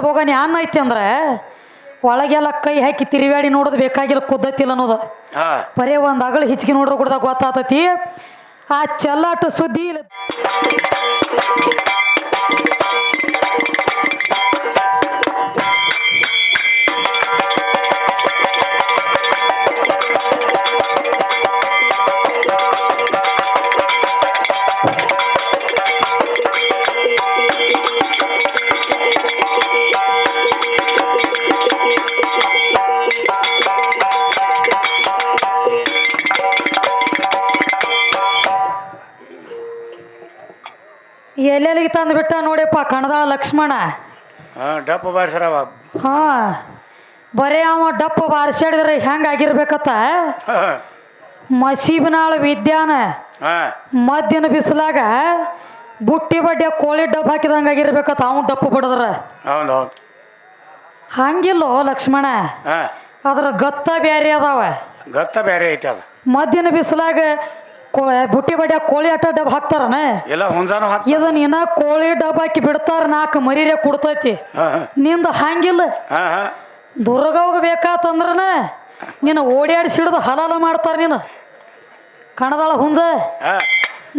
ಚಂದ ಹೋಗನಿ ಅನ್ನ ಐತಿ ಅಂದ್ರೆ ಒಳಗೆಲ್ಲ ಕೈ ಹಾಕಿ ತಿರುವಾಡಿ ನೋಡೋದು ಬೇಕಾಗಿಲ್ಲ ಕುದ್ದತಿಲ್ಲ ಅನ್ನೋದು. ಬರೇ ಒಂದು ಅಗಳು ಹಿಚ್ಕಿ ನೋಡ್ರ ಕೂಡ ಗೊತ್ತಾತತಿ. ಆ ಚಲ್ಲಾಟ ಸುದ್ದಿ ಇಲ್ಲ. ಎಲ್ಲೆಲ್ಲಿಗೆ ತಂದು ಬಿಟ್ಟ ನೋಡಿಯಪ್ಪ ಕಣದ ಲಕ್ಷ್ಮಣ. ಹಾ ಡಪ್ಪ ಬಾರ್ಸರವ. ಹಾ ಬರೇ ಅವ ಡಪ್ಪ ಹೆಂಗ ಹೆಂಗಾಗಿರ್ಬೇಕತ್ತ ಮಸೀಬಿನಾಳ ವಿದ್ಯಾನ ಮದ್ದಿನ ಬಿಸಿಲಾಗ ಬುಟ್ಟಿ ಬಡ್ಡಿ ಕೋಳಿ ಡಬ್ಬ ಹಾಕಿದಂಗೆ ಆಗಿರ್ಬೇಕತ್ತ ಅವ್ನು ಡಪ್ಪು ಬಡದ್ರ. ಹಂಗಿಲ್ಲೋ ಲಕ್ಷ್ಮಣ? ಅದ್ರ ಗತ್ತ ಬೇರೆ ಅದಾವ. ಗತ್ತ ಬೇರೆ ಐತಿ ಅದು. ಮದ್ಯನ ಬಿಸಿಲಾಗ ಬುಟ್ಟಿ ಬಡ ಕೋಳಿ ಆಟ ಡಬ್ಬ ಹಾಕ್ತಾರನ? ಎಲ್ಲ ಹುಂಜಾನು ಹಾಕ್ ಇದನ್ನ ಇನ್ನ ಕೋಳಿ ಡಬ್ ಹಾಕಿ ಬಿಡ್ತಾರ ನಾಲ್ಕು ಮರಿರೆ ಕುಡ್ತೈತಿ. ನಿಂದ ಹಂಗಿಲ್ಲ. ದುರ್ಗ ದುರ್ಗವ್ಗ ಬೇಕಾತಂದ್ರನ ನೀನು ಓಡ್ಯಾಡಿ ಸಿಡ್ದು ಹಲಾಲ ಮಾಡ್ತಾರ ನೀನು. ಕಣದಾಳ ಹುಂಜ.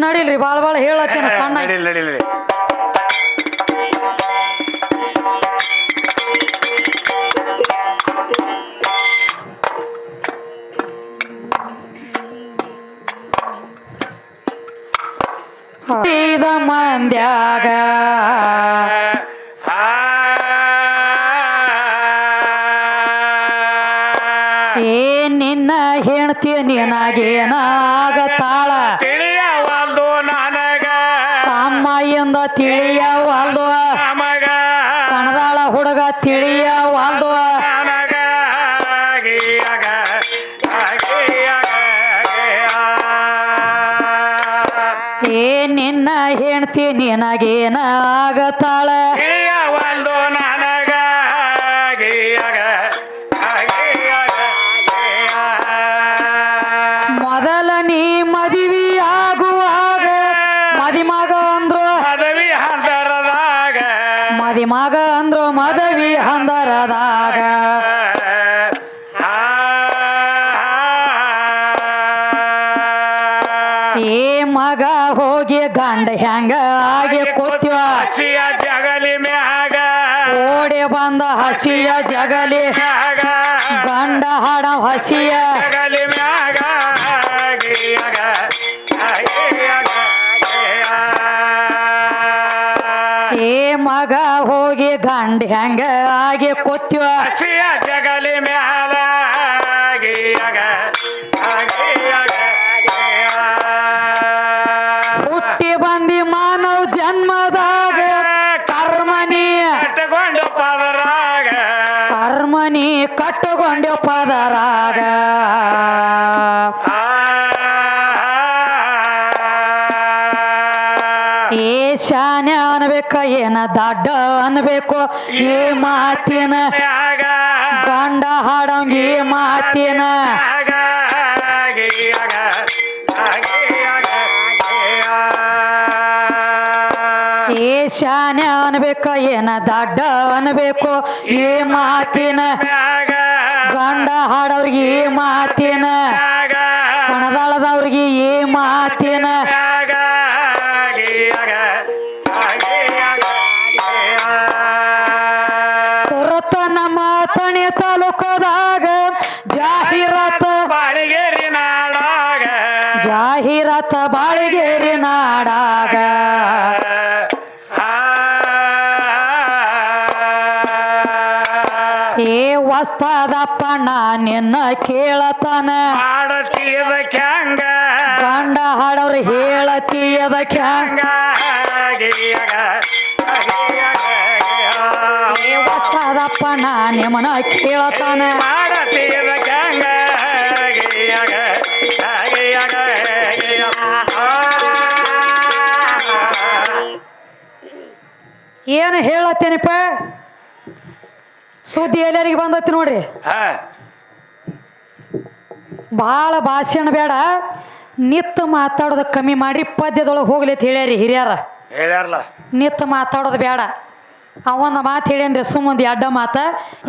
ನಡೀಲ್ರಿ ಬಾಳ್ ಭಾಳ ಭಾಳ ಹೇಳತ್ತೇನ ಸಣ್ಣ ಮಂದ್ಯಾಗ. ಏ ನಿನ್ನ ಹೆಣ್ತಿ ನಿನಗೇನಾಗತಾಳ ತಿಳಿಯವಲ್ದು ನನಗ. ತಮ್ಮಯ್ಯಿಂದ ತಿಳಿಯವಾಲ್ದು. ನಮಗ ಕಣದಾಳ ಹುಡುಗ ತಿಳಿಯವಾಲ್ದು. ಹೆಣ್ತಿ ನಿನಗೇನಾಗತಾಳ ಒಂದು ನನಗ. ಮೊದಲ ನೀ ಮದುವೆ ಆಗುವಾಗ ಮದಿಮಗ ಅಂದ್ರು ಮದವಿ ಹಂದರದಾಗ. ಮದಿಮಗ ಅಂದ್ರು ಮದವಿ ಹಂದರದಾಗ. ಹೋಗಿ ಗಂಡ ಹೆಂಗ ಆಗಿ ಕೂತ್ಯ ಹಸಿಯ ಜಗಲಿ ಮ್ಯಾಗ. ಓಡಿ ಬಂದ ಹಸಿಯ ಜಗಲಿ. ಮ್ಯಾಗ. ಗಂಡ ಹಾಡ ಹಸಿಯ. ಜಗಲಿ ಮ್ಯಾಗ. ಗೀಯಗ, ಗೀಯಗ, ಗೀಯ. ಏ ಮಗ ಹೋಗಿ ಗಂಡ ಹೆಂಗ ಆಗಿ ಕೂತ್ಯ ಹಸಿಯ ಜಗಲಿ ಮ್ಯಾಲ ಗೀಯಗ, ಗೀಯಗ, ಗೀಯ. ಅನ್ಬೇಕ ಏನ ದಡ್ಡ ಅನ್ಬೇಕು? ಈ ಮಾತಿನ ಗಂಡ ಹಾಡಂಗ ಈ ಮಾತಿನ ಈಶಾನ್ಯ ಶಾನೆ ಅನ್ಬೇಕ ಏನ ದಡ್ಡ ಅನ್ಬೇಕು? ಈ ಮಾತಿನ ಗಂಡ ಹಾಡವ್ರಿಗೆ ಈ ಮಾತಿನ ಕಣದಾಳದವ್ರಿಗೆ ಈ ಮಾತಿನ ತಣಿ ತಾಲೂಕದಾಗ ಜಾಹೀರಾತ ಬಾಳಿಗೇರಿ ನಾಡಾಗ. ಜಾಹೀರಾತ ಬಾಳಿಗೇರಿ ನಾಡಾಗ. ಏ ವಸ್ತದಪ್ಪ ನಾ ನಿನ್ನ ಕೇಳತನ. ಕಂಡ ಕ್ಯಾಂಗ ಗಂಡ ಹಾಡವ್ರು ಹೇಳತೀಯದ ಖ್ಯಾಂಗ. ವಸ್ತದಪ್ಪ ಮನ ಕೇಳತಾನ. ಗೀಯಗ. ಏನು ಹೇಳತ್ತೇನಪ್ಪ? ಸುದ್ದಿ ಎಲ್ಲರಿಗೆ ಬಂದತಿ ನೋಡ್ರಿ. ಭಾಳ ಭಾಷಣ ಬೇಡ ನಿತ್ತ ಮಾತಾಡೋದ ಕಮ್ಮಿ ಮಾಡಿ ಪದ್ಯದೊಳಗೆ ಹೋಗ್ಲಿ ಅಂತ ಹೇಳ್ಯಾರಿ ಹಿರಿಯರ. ನಿತ್ ನಿತ್ತ ಮಾತಾಡೋದು ಬೇಡ. ಅವನ ಮಾತು ಹೇಳೇನ್ರಿ ಸುಮ್ಮಂದಿ ಅಡ್ಡ ಮಾತ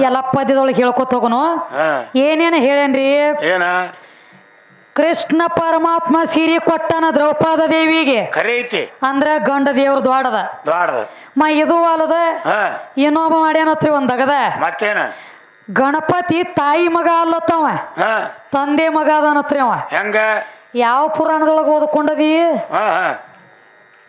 ಎಲ್ಲ ಪದ್ಯದೊಳಗೆ ಹೇಳ್ಕೊತ ಹೋಗೋನು. ಏನೇನು ಹೇಳೇನ್ರಿ? ಏನ? ಕೃಷ್ಣ ಪರಮಾತ್ಮ ಸೀರೆ ಕೊಟ್ಟನ ದ್ರೌಪದ ದೇವಿಗೆ. ಖರೆ ಐತಿ. ಅಂದ್ರ ಗಂಡ ದೇವ್ರ ದ್ವಾಡದ. ದ್ವಾಡದ. ಮ ಇದು ಅಲ್ಲದ ಇನ್ನೊಬ್ಬ ಮಾಡ್ಯಾನತ್ರಿ ಒಂದ್ ದಗದ. ಮತ್ತೇನ? ಗಣಪತಿ ತಾಯಿ ಮಗ ಅಲ್ಲತ್ತವ. ತಂದೆ ಮಗ ಅದನತ್ರಿ ಅವ. ಹೆಂಗ? ಯಾವ ಪುರಾಣದೊಳಗೆ ಓದ್ಕೊಂಡದಿ?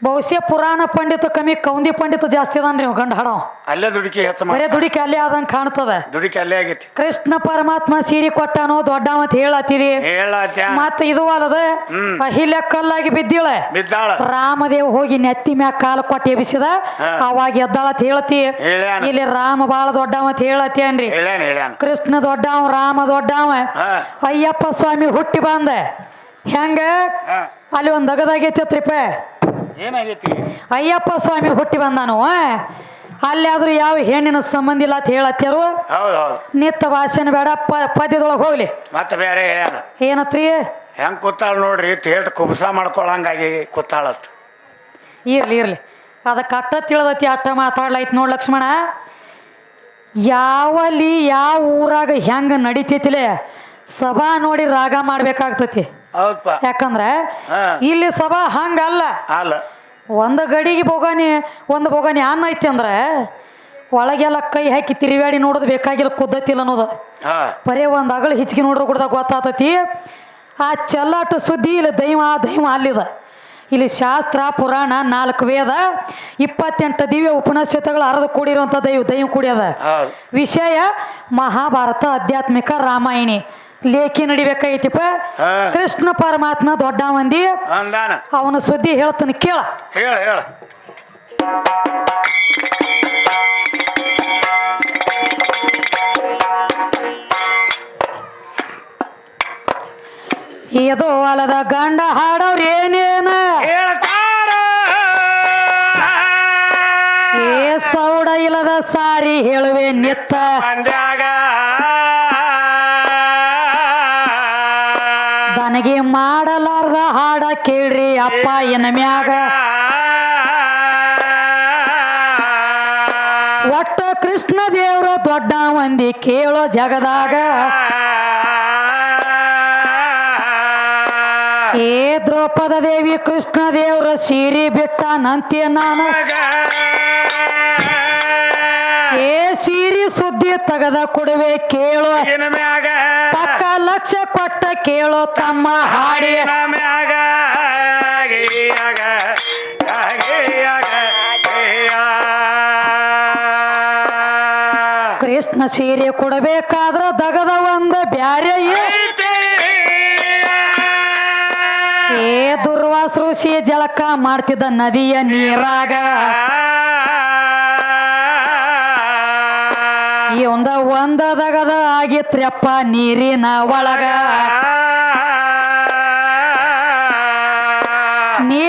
ಬಹುಶಃ ಪುರಾಣ ಪಂಡಿತ ಕಮ್ಮಿ ಕೌಂದಿ ಪಂಡಿತ ಜಾಸ್ತಿ ಅದಾನ್ರಿ ಗಂಡ ಹಾಡವ ಅಲ್ಲೇ ದುಡುಕಿ ಹೆಚ್ಚು ಬರೇ ದುಡಿಕೆ ಅಲ್ಲೇ ಆದಂಗೆ ಕಾಣ್ತದ. ದುಡಿಕೆ ಅಲ್ಲೇ ಆಗೈತಿ. ಕೃಷ್ಣ ಪರಮಾತ್ಮ ಸೀರೆ ಕೊಟ್ಟಾನೋ ದೊಡ್ಡ ಮತ್ ಹೇಳತ್ತೀರಿ. ಮತ್ ಮತ್ತ ಇದು ಅಲ್ಲದ. ಅಹಿಲ್ಯ ಕಲ್ಲಾಗಿ ಬಿದ್ದಿಳ. ಬಿದ್ದಾಳ. ರಾಮದೇವ್ ಹೋಗಿ ನೆತ್ತಿ ಮ್ಯಾಗ ಕಾಲ ಕೊಟ್ಟು ಎಬ್ಬಿಸಿದ. ಅವಾಗ ಎದ್ದಾಳತ್ ಹೇಳತಿ ಹೇಳ್ಯಾನ. ಇಲ್ಲಿ ರಾಮ ಬಾಳ ದೊಡ್ಡ ಮತ್ ಹೇಳತಿ ಅನ್ರಿ. ಹೇಳ್ಯಾನ ಹೇಳ್ಯಾನ. ಕೃಷ್ಣ ದೊಡ್ಡವ ರಾಮ ದೊಡ್ಡವ. ಅಯ್ಯಪ್ಪ ಸ್ವಾಮಿ ಹುಟ್ಟಿ ಬಂದ. ಹೆಂಗ? ಅಲ್ಲಿ ಒಂದ್ ಅಗದಾಗೈತಿತ್ರಿಪ ಏನಾಗೈತಿ? ಅಯ್ಯಪ್ಪ ಸ್ವಾಮಿ ಹುಟ್ಟಿ ಬಂದಾನು ಅಲ್ಲಿ ಆದ್ರೂ ಯಾವ ಹೆಣ್ಣಿನ ಸಂಬಂಧ ಇಲ್ಲ ಅಂತ ಹೇಳತ್ಯಾರು? ಹೌದು ಹೌದು. ನಿತ್ತ ಭಾಷಣ ಬೇಡ ಪ ಪದ್ಯದೊಳಗೆ ಹೋಗ್ಲಿ. ಮತ್ತೆ ಬೇರೆ ಹೇಳ್ಯಾನ ಏನತ್ರಿ? ಹೆಂಗ್ ಕೂತಾಳ ನೋಡ್ರಿ ತೇಟ್ ಕುಬ್ಸ ಮಾಡ್ಕೊಳಂಗಾಗಿ ಕೂತಾಳತ್. ಇರ್ಲಿ ಇರ್ಲಿ. ಅದಕ್ಕೆ ಅಟ್ಟ ತಿಳಿದತಿ ಅಟ್ಟ ಮಾತಾಡ್ಲೈತ್ ನೋಡ್ ಲಕ್ಷ್ಮಣ. ಯಾವಲ್ಲಿ ಯಾವ ಊರಾಗ ಹೆಂಗ ನಡಿತೈತಿಲೆ ಸಭಾ ನೋಡಿ ರಾಗ ಮಾಡ್ಬೇಕಾಗ್ತತಿ. ಹೌದಪ್ಪ ಯಾಕಂದ್ರೆ ಇಲ್ಲಿ ಸಭಾ ಹಂಗಲ್ಲ. ಅಲ್ಲ. ಒಂದು ಗಡಿಗೆ ಬೋಗಾನಿ ಒಂದು ಬೋಗಾನಿ ಅನ್ನ ಐತಿ ಅಂದ್ರೆ ಒಳಗೆಲ್ಲ ಕೈ ಹಾಕಿ ತಿರುವಾಡಿ ನೋಡೋದು ಬೇಕಾಗಿಲ್ಲ ಕುದ್ದತಿಲ್ಲ ಅನ್ನೋದು. ಬರೇ ಒಂದು ಅಗಳು ಹಿಚ್ಕಿ ನೋಡ್ರ ಕೂಡ ಗೊತ್ತಾತತಿ. ಆ ಚಲ್ಲಾಟ ಸುದ್ದಿ ಇಲ್ಲಿ ದೈವ ಆ ದೈವ ಅಲ್ಲಿದ. ಇಲ್ಲಿ ಶಾಸ್ತ್ರ ಪುರಾಣ ನಾಲ್ಕು ವೇದ ಇಪ್ಪತ್ತೆಂಟು ದಿವ್ಯ ಉಪನಿಷತ್ತುಗಳು ಹರಿದು ಕೂಡಿರುವಂಥ ದೈವ ದೈವ ಕೂಡ್ಯದ ವಿಷಯ ಮಹಾಭಾರತ ಆಧ್ಯಾತ್ಮಿಕ ರಾಮಾಯಣಿ. ಲೇಖಿ ನಡಿಬೇಕಾಗೈತಿಪ್ಪ. ಕೃಷ್ಣ ಪರಮಾತ್ಮ ದೊಡ್ಡ ಮಂದಿ ಅಂದಾನ. ಅವನ ಸುದ್ದಿ ಹೇಳ್ತಾನೆ ಕೇಳ. ಹೇಳ ಹೇಳ. ಇದು ಅಲದ ಗಂಡ ಹಾಡೋರು ಏನೇನ ಏ ಸೌಡ ಇಲ್ಲದ ಸಾರಿ ಹೇಳುವೆ ನಿತ್ತ. ಅಪ್ಪ ಎನ್ನ ಮ್ಯಾಗ. ಒಟ್ಟ ಕೃಷ್ಣ ದೇವ್ರ ದೊಡ್ಡ ಮಂದಿ ಕೇಳೋ ಜಗದಾಗ. ಏ ದ್ರೌಪದ ದೇವಿ ಕೃಷ್ಣ ದೇವ್ರ ಸೀರೆ ಬಿಟ್ಟ ನಂತೆ ನಾನು. ಏ ಸೀರೆ ಸುದ್ದಿ ತೆಗದ ಕೊಡುವೆ ಕೇಳೋ. ಪಕ್ಕ ಲಕ್ಷ ಕೊಟ್ಟ ಕೇಳೋ ತಮ್ಮ ಹಾಡಿ ಹಾಡಿನ ಮ್ಯಾಗ. ಗೀಯಾಗ, ಗೀಯಾಗ, ಗೀಯಾ. ಕೃಷ್ಣ ಸೀರೆ ಕೊಡಬೇಕಾದ್ರ ದಗದ ಒಂದ ಬ್ಯಾರೆ ಏ- ದುರ್ವಾಸ ಋಷಿ ಜಳಕ ಮಾಡ್ತಿದ್ದ ನದಿಯ ನೀರಾಗ. ಈ ಒಂದ ಒಂದ ದಗದ ಆಗಿತ್ರಪ್ಪ ನೀರಿನ ಒಳಗ.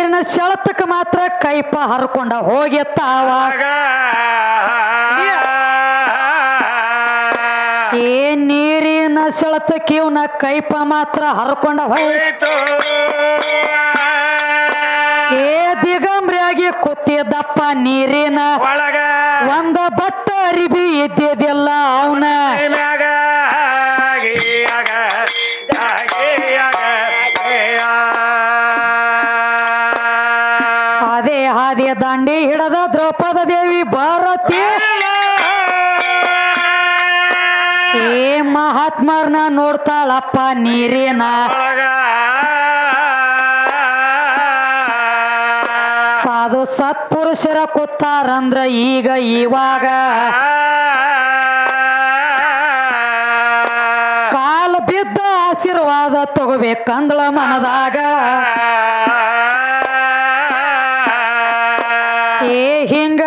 ನೀರಿನ ಸೆಳತಕ್ಕ ಮಾತ್ರ ಕೈಪ ಹರ್ಕೊಂಡ ಹೋಗಿತ್ತಾವಾಗ ಏ ನೀರಿನ ಸೆಳತಕ್ಕೆ ಇವನ ಕೈಪ ಮಾತ್ರ ಹರ್ಕೊಂಡ ಹೋಯ್ತು. ಏ ದಿಗಂಬ್ರಿಯಾಗಿ ಕೂತಿದ್ದಪ್ಪ ನೀರಿನ ಒಂದ ಬಟ್ಟ ಅರಿಬಿ ಇದ್ದಿದ್ದಿಲ್ಲ ಅವನ. ದೇವಿ ಭಾರತಿ. ಏ ಮಹಾತ್ಮರ್ನ ನೋಡ್ತಾಳಪ್ಪ ನೀರಿನ. ಸಾಧು ಸತ್ಪುರುಷರ ಕೊತ್ತಾರಂದ್ರ ಈಗ ಇವಾಗ. ಕಾಲು ಬಿದ್ದ ಆಶೀರ್ವಾದ ತಗೋಬೇಕಂದ್ಲ ಮನದಾಗ.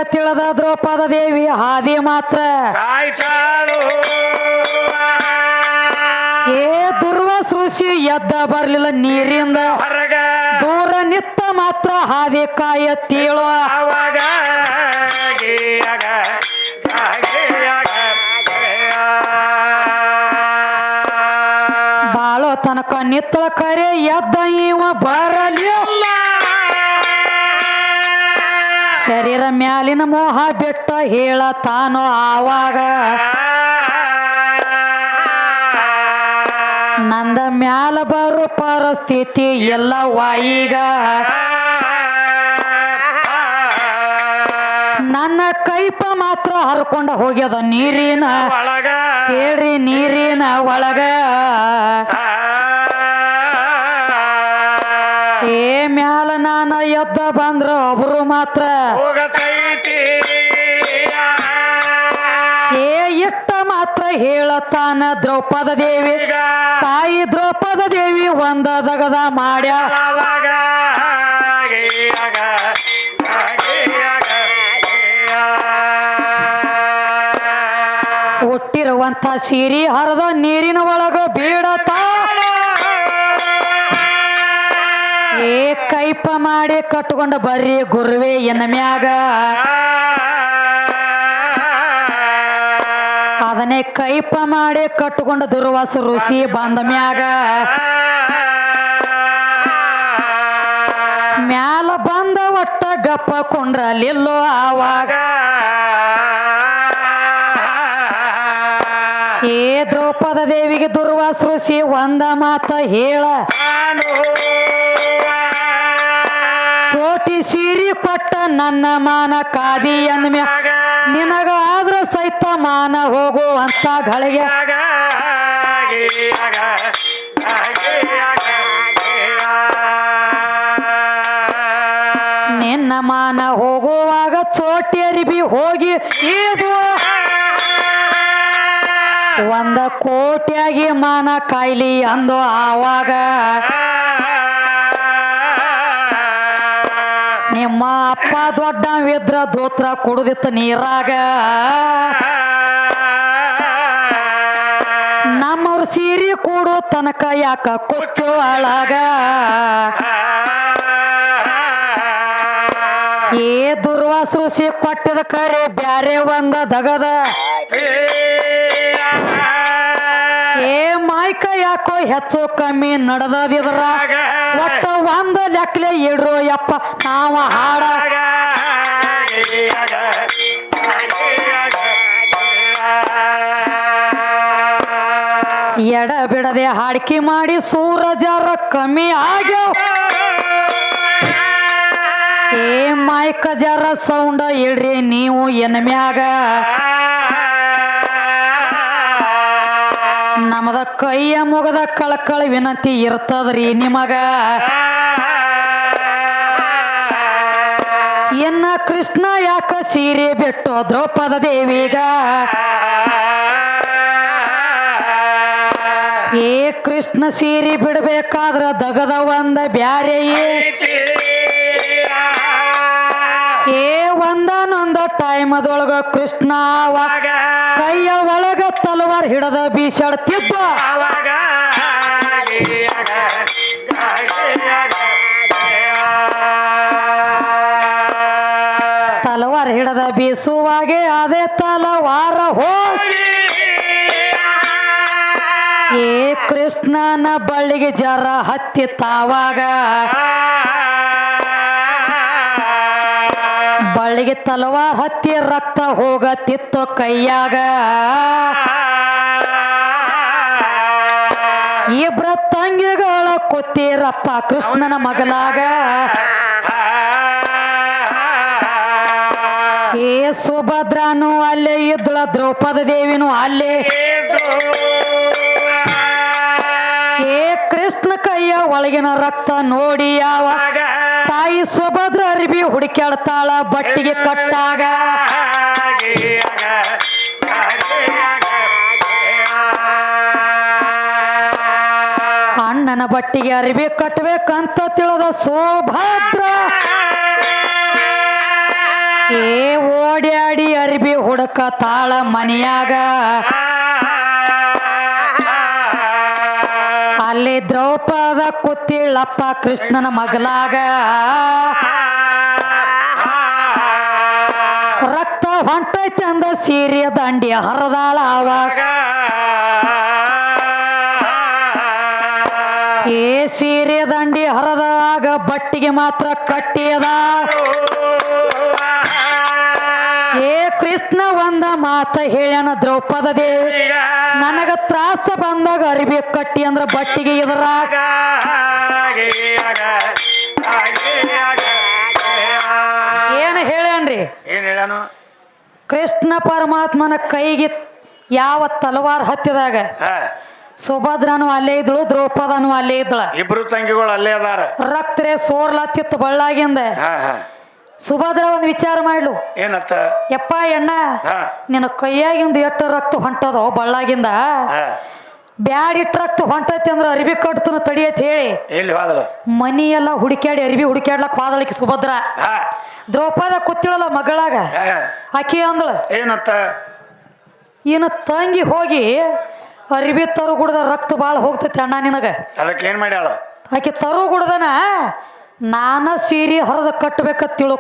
ತಿಳಿದ ದ್ರೌಪದ ದೇವಿ ಹಾದಿ ಮಾತ್ರ. ಕಾಯ್ತಾಳು. ಏ ದುರ್ವ ಸೃಷಿ ಎದ್ದ ಬರ್ಲಿಲ್ಲ ನೀರಿಂದ. ಹೊರಗ. ದೂರ ನಿತ್ತ ಮಾತ್ರ ಹಾದಿ ಕಾಯ ಅವಾಗ ಗೀಯಾಗ, ಗೀಯಾಗ, ಗೀಯಾ. ಬಾಳೋ ತನಕ ನಿತ್ತಳ ಕರೆ ಎದ್ದ ಇವ ಬರಲಿ. ಶರೀರ ಮ್ಯಾಲಿನ ಮೋಹ ಬಿಟ್ಟ ಹೇಳತಾನೋ ಆವಾಗ? ನಂದ ಮ್ಯಾಲ ಬರು ಪರಿಸ್ಥಿತಿ ಎಲ್ಲ ವಾಯಿಗ ನನ್ನ ಕೈಪ ಮಾತ್ರ ಹರ್ಕೊಂಡ ಹೋಗ್ಯದ ನೀರಿನ? ಕೇಳ್ರಿ ನೀರಿನ ಒಳಗ. ಎದ್ದ ಬಂದ್ರ ಒಬ್ರು ಮಾತ್ರ. ಏ ಇಟ್ಟ ಮಾತ್ರ ಹೇಳತಾನ ದ್ರೌಪದ ದೇವಿ. ತಾಯಿ ದ್ರೌಪದ ದೇವಿ ಒಂದ ದಗದ ಮಾಡ್ಯ. ಹುಟ್ಟಿರುವಂತ ಸೀರಿ ಹರದ ನೀರಿನ ಒಳಗ ಬೀಡತ ಏ, ಕೈಪ ಮಾಡಿ ಕಟ್ಕೊಂಡ ಬರ್ರಿ ಗುರುವೆ, ಎನ್ನ ಮ್ಯಾಗ. ಅದನ್ನೇ ಕೈಪ ಮಾಡಿ ಕಟ್ಕೊಂಡ ದುರ್ವಾಸ ಋಷಿ ಬಂದ ಮ್ಯಾಗ. ಮ್ಯಾಲ ಬಂದ ಒಟ್ಟ ಗಪ್ಪ ಕೊಂಡ್ರಲಿಲ್ಲೋ ಆವಾಗ. ಏ, ದ್ರೌಪದ ದೇವಿಗೆ ದುರ್ವಾಸ ಋಷಿ ಒಂದ ಮಾತ ಹೇಳ. ಚೋಟಿ ಸೀರಿ ಕೊಟ್ಟ ನನ್ನ ಮಾನ ಕಾದಿ ಅಂದ್ಮ್ಯಾ ನಿನಗ ಆದ್ರ ಸಹಿತ ಮಾನ ಹೋಗುವಂತ ಗಳಿಗೆ ನಿನ್ನ ಮಾನ ಹೋಗುವಾಗ ಚೋಟಿ ಅರಿಬಿ ಹೋಗಿ ಇದು ಒಂದ ಕೋಟಿಯಾಗಿ ಮಾನ ಕಾಯ್ಲಿ ಅಂದು ಆವಾಗ. ನಿಮ್ಮ ಅಪ್ಪ ದೊಡ್ಡವಿದ್ರ ದೋತ್ರ ಕುಡಿದಿತ್ತ ನೀರಾಗ. ನಮ್ಮವ್ರ ಸೀರೆ ಕೂಡು ತನಕ ಯಾಕ ಕೊಟ್ಟು ಹಾಳಾಗ ಏ ದುರ್ವಾಸ ಋಷಿ ಕೊಟ್ಟಿದ ಕರೆ ಬ್ಯಾರೆ ಒಂದ ದಗದ. ಏ, ಮಾಯ್ಕ ಯಾಕೋ ಹೆಚ್ಚು ಕಮ್ಮಿ ನಡೆದಿದ್ರ ಒಟ್ಟ ಒಂದ ಲೆಕ್ಕಲೆ ಇಡ್ರೋ, ಯಪ್ಪ, ನಾವ ಹಾಡ. ಎಡ ಬಿಡದೆ ಹಾಡ್ಕಿ ಮಾಡಿ ಸೂರಜರ ಕಮ್ಮಿ ಆಗ್ಯಾವ. ಏ, ಮಾಯ್ಕ ಜರ ಸೌಂಡ ಇಡ್ರಿ ನೀವು ಎನ್ ಮ್ಯಾಗ ನಮದ ಕೈಯ ಮುಗದ ಕಳಕಳ ವಿನಂತಿ ಇರ್ತದ್ರಿ ನಿಮಗ. ಎನ್ನ ಕೃಷ್ಣ ಯಾಕ ಸೀರೆ ಬಿಟ್ಟು ದ್ರೌಪದ ದೇವಿಗ? ಏ ಕೃಷ್ಣ ಸೀರೆ ಬಿಡ್ಬೇಕಾದ್ರ ದಗದ ಒಂದ ಬ್ಯಾರೆ ಏ ಒಂದನೊಂದ ಟೈಮದೊಳಗ ಕೃಷ್ಣ ಕೈಯ ಒಳಗ ತಲವಾರ್ ಹಿಡದ ಬೀಸಾಡ್ತಿದ್ದ. ತಲವಾರ್ ಹಿಡದ ಬೀಸುವಾಗೆ ಅದೇ ತಲವಾರ ಹೋ. ಏ ಕೃಷ್ಣನ ಬಳ್ಳಿಗೆ ಜರ ಹತ್ತಿ ಬಳ್ಳಿಗೆ ತಲವಾರ್ ಹತ್ತಿ ರಕ್ತ ಹೋಗತಿತ್ತು ಕೈಯಾಗ. ಇಬ್ರ ತಂಗಿಗಳ ಕೊತ್ತೀರಪ್ಪ ಕೃಷ್ಣನ ಮಗಲಾಗ ಏ ಸುಭದ್ರನು ಅಲ್ಲೇ ಇದ್ದಳ ದ್ರೌಪದ ದೇವಿನೂ ಅಲ್ಲೇ. ಏ ಕೃಷ್ಣ ಕೈಯ ಒಳಗಿನ ರಕ್ತ ನೋಡಿ ಯಾವ ತಾಯಿ ಸುಭದ್ರ ಅರಿವಿ ಹುಡುಕ್ಯಾಡ್ತಾಳ ಬಟ್ಟಿಗೆ ಕಟ್ಟಾಗ. ಅಣ್ಣನ ಬಟ್ಟಿಗೆ ಅರಿವಿ ಕಟ್ಟಬೇಕಂತ ತಿಳಿದ ಸೋಭದ್ರ. ಏ ಓಡ್ಯಾಡಿ ಅರಿವಿ ಹುಡುಕ ತಾಳ ಮನೆಯಾಗ. ಕುತ್ತಿಳಪ್ಪ ಕೃಷ್ಣನ ಮಗಲಾಗ ರಕ್ತ ಹೊಂಟೈತೆ ಅಂದ ಸೀರೆಯ ದಂಡಿ ಹರದಾಳ ಆವಾಗ. ಏ ಸೀರೆ ದಂಡಿ ಹರದಾಗ ಬಟ್ಟಿಗೆ ಮಾತ್ರ ಕಟ್ಟಿಯದ. ಮಾತ ಹೇಳ್ಯಾನ ದ್ರೌಪದ ದೇವಿ. ನನಗ ತ್ರಾಸ ಬಂದಾಗ ಅರಿವಿ ಕಟ್ಟಿ ಅಂದ್ರ ಬಟ್ಟಿಗೆ ಇದರ ಏನು ಹೇಳ್ಯಾನ್ರಿ? ಏನ್ ಕೃಷ್ಣ ಪರಮಾತ್ಮನ ಕೈಗೆ ಯಾವ ತಲವಾರ್ ಹತ್ತಿದಾಗ. ಸುಭದ್ರನು ಅಲ್ಲೇ ಇದ್ಳು ದ್ರೌಪದನು ಅಲ್ಲೇ ಇದ್ಳ ಇಬ್ರು ತಂಗಿಗಳು ಅಲ್ಲೇ ಅದಾರ. ರಕ್ತರೆ ಸೋರ್ಲತ್ತಿತ್ತು ಬಳ್ಳಾಗಿಂದ. ಸುಭದ್ರ ಒಂದು ವಿಚಾರ ಮಾಡ್ಲು. ಏನತ್ತ ಯಪ್ಪ ಎಣ್ಣ ನಿನ್ನ ಕೈಯಾಗಿಂದ ಎಷ್ಟು ರಕ್ತ ಹೊಂಟದೋ ಬಳ್ಳಾಗಿಂದ ಬ್ಯಾಡ್ ಇಟ್ಟು ರಕ್ತ ಹೊಂಟೈತಿ ಅಂದ್ರೆ ಅರಿವಿ ಕಟ್ತನ ತಡಿಯತ್ ಹೇಳಿ. ಮನಿ ಎಲ್ಲ ಹುಡುಕ್ಯಾಡಿ ಅರಿವಿ ಹುಡುಕ್ಯಾಡ್ಲಕ್ ಹೋದಳಿಕೆ ಸುಭದ್ರ. ದ್ರೌಪದ ಕೂತಿಳಲ್ಲ ಮಗಳಾಗ. ಆಕಿ ಅಂದಳ ಏನತ್ತ ಇನ್ನು ತಂಗಿ ಹೋಗಿ ಅರಿವಿ ತರು ಗುಡ್ದ ರಕ್ತ ಭಾಳ ಹೋಗ್ತೈತಿ ಅಣ್ಣ ನಿನಗ. ಅದಕ್ಕೆ ಏನ್ ಮಾಡ್ಯಾಳ? ಆಕೆ ತರು ಗುಡದನ ನಾನ ಸೀರೆ ಹೊರದ ಕಟ್ಟಬೇಕಂತ ತಿಳು